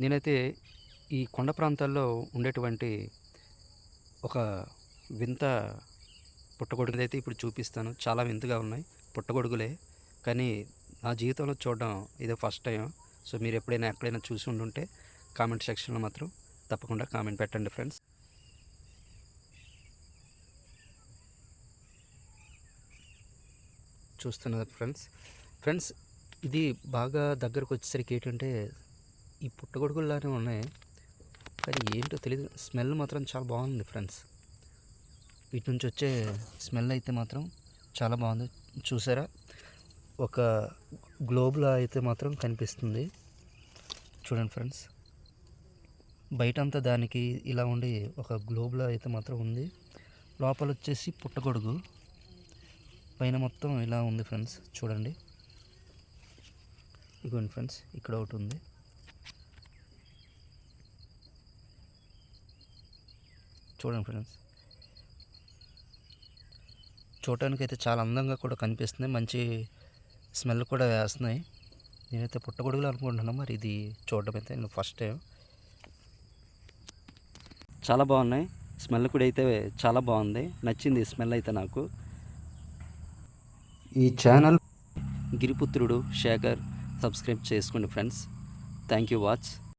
నేనైతే ఈ కొండ ప్రాంతాల్లో ఉండేటువంటి ఒక వింత పుట్టగొడుగులు అయితే ఇప్పుడు చూపిస్తాను. చాలా వింతగా ఉన్నాయి. పుట్టగొడుగులే. కానీ నా జీవితంలో చూడడం ఇదే ఫస్ట్ టైం. సో మీరు ఎప్పుడైనా ఎక్కడైనా చూసి ఉండుంటే కామెంట్ సెక్షన్లో మాత్రం తప్పకుండా కామెంట్ పెట్టండి ఫ్రెండ్స్. చూస్తున్నారు ఫ్రెండ్స్. ఫ్రెండ్స్ ఇది బాగా దగ్గరకు వచ్చేసరికి ఏంటంటే ఈ పుట్టగొడుగుల్లానే ఉన్నాయి. కానీ ఏంటో తెలియదు స్మెల్ మాత్రం చాలా బాగుంది ఫ్రెండ్స్. వీటి నుంచి వచ్చే స్మెల్ అయితే మాత్రం చాలా బాగుంది. చూసారా? ఒక గ్లోబ్లా అయితే మాత్రం కనిపిస్తుంది. చూడండి ఫ్రెండ్స్. బయట అంతా దానికి ఇలా ఉండి ఒక గ్లోబ్లా అయితే మాత్రం ఉంది. లోపల వచ్చేసి పుట్టగొడుగు. పైన మొత్తం ఇలా ఉంది ఫ్రెండ్స్. చూడండి. ఇగోండి ఫ్రెండ్స్. ఇక్కడ ఒకటి ఉంది. చూడండి ఫ్రెండ్స్. చూడటానికి అయితే చాలా అందంగా కూడా కనిపిస్తుంది. మంచి స్మెల్ కూడా వేస్తున్నాయి. నేనైతే పుట్టగొడుగులు అనుకుంటున్నాను. మరి ఇది చూడడం అయితే నేను ఫస్ట్ టైం చాలా బాగున్నాయి. స్మెల్ కూడా అయితే చాలా బాగుంది. నచ్చింది స్మెల్ అయితే నాకు. ఈ ఛానల్ గిరిపుత్రుడు శేఖర్. సబ్స్క్రైబ్ చేసుకోండి ఫ్రెండ్స్. Thank you watch